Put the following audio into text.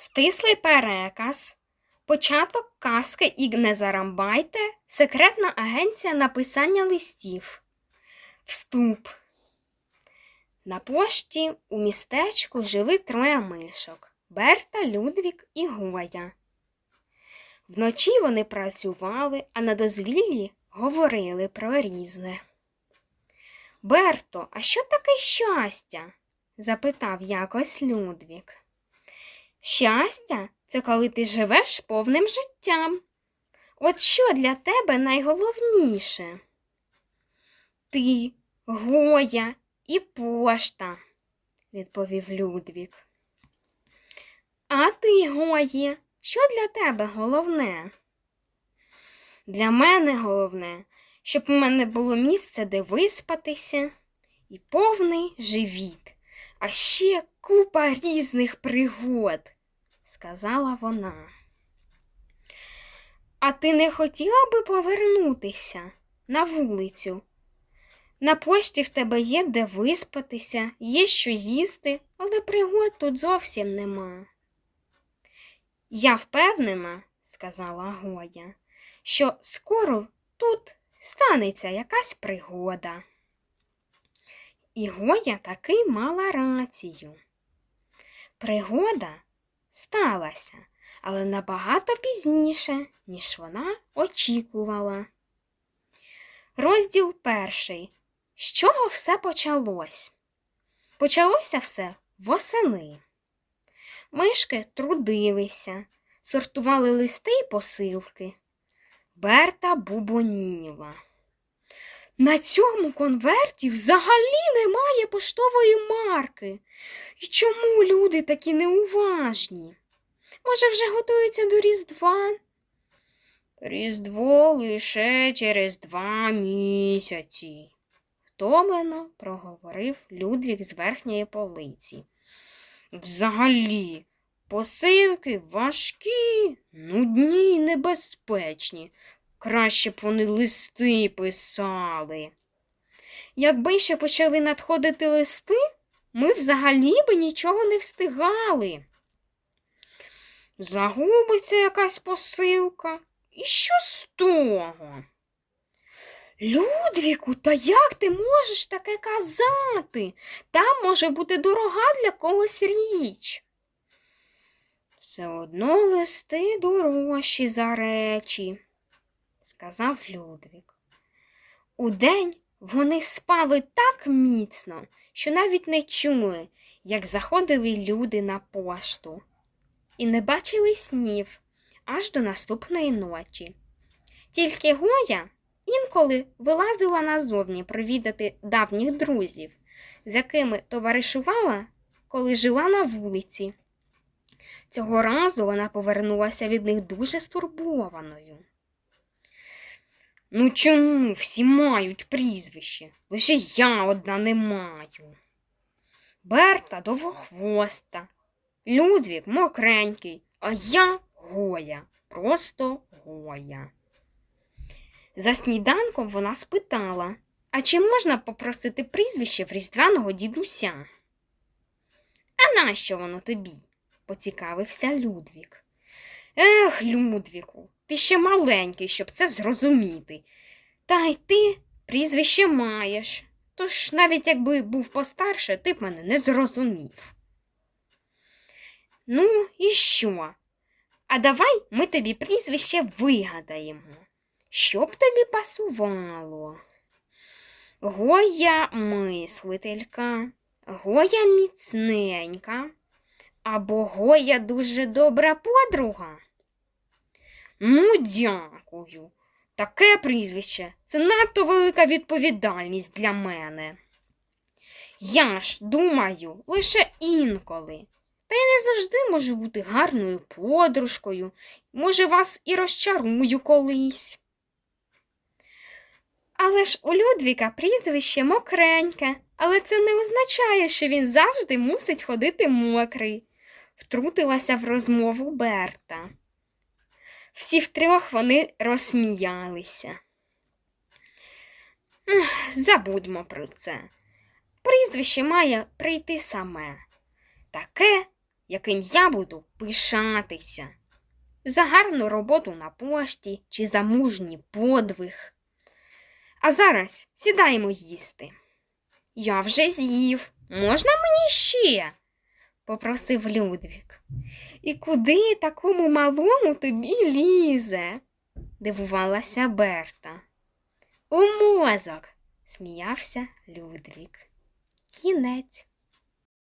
Стислий переказ. Початок казки і не зарамбайте. Секретна агенція написання листів. Вступ. На пошті у містечку жили троє мишок Берта, Людвік і Гоя. Вночі вони працювали, а на дозвіллі говорили про різне. Берто, а що таке щастя? запитав якось Людвік. Щастя це коли ти живеш повним життям. От що для тебе найголовніше? Ти, Гоя і пошта, відповів Людвік. А ти, Гої, що для тебе головне? Для мене головне, щоб у мене було місце, де виспатися, і повний живіт, а ще купа різних пригод, сказала вона. А ти не хотіла би повернутися на вулицю? На пошті в тебе є де виспатися, є що їсти, але пригод тут зовсім нема. Я впевнена, сказала Гоя, що скоро тут станеться якась пригода. І Гоя таки мала рацію. Пригода сталася, але набагато пізніше, ніж вона очікувала. Розділ перший. З чого все почалось? Почалося все восени. Мишки трудилися, сортували листи й посилки. Берта бубоніла. На цьому конверті взагалі немає поштової марки. І чому люди такі неуважні? Може, вже готуються до Різдва? Різдво лише через два місяці, втомлено проговорив Людвік з верхньої полиці. Взагалі, посилки важкі, нудні й небезпечні. Краще б вони листи писали. Якби ще почали надходити листи, ми взагалі би нічого не встигали. Загубиться якась посилка. І що з того? Людвіку, та як ти можеш таке казати? Там може бути дорога для когось річ. Все одно листи дорожчі за речі, сказав Людвік. Удень вони спали так міцно, що навіть не чули, як заходили люди на пошту, і не бачили снів аж до наступної ночі. Тільки Гоя інколи вилазила назовні провідати давніх друзів, з якими товаришувала, коли жила на вулиці. Цього разу вона повернулася від них дуже стурбованою. Ну чому всі мають прізвище? Лише я одна не маю. Берта довгохвоста, Людвік мокренький, а я Гоя, просто Гоя. За сніданком вона спитала, а чи можна попросити прізвище в різдвяного дідуся? А нащо воно тобі? поцікавився Людвік. Ех, Людвіку, ти ще маленький, щоб це зрозуміти. Та й ти прізвище маєш. Тож навіть якби був постарше, ти б мене не зрозумів. Ну, і що? А давай ми тобі прізвище вигадаємо. Що б тобі пасувало? Гоя мислителька, Гоя міцненька, або Гоя дуже добра подруга. Ну, дякую. Таке прізвище це надто велика відповідальність для мене. Я ж думаю, лише інколи. Та я не завжди можу бути гарною подружкою. Може, вас і розчарую колись. Але ж у Людвіка прізвище мокреньке, але це не означає, що він завжди мусить ходити мокрий, втрутилася в розмову Берта. Всі втрьох вони розсміялися. Забудьмо про це. Прізвище має прийти саме. Таке, яким я буду пишатися. За гарну роботу на пошті чи за мужній подвиг. А зараз сідаємо їсти. Я вже з'їв. Можна мені ще? Попросив Людвік. І куди такому малому тобі лізе? дивувалася Берта. У мозок, сміявся Людвік. Кінець.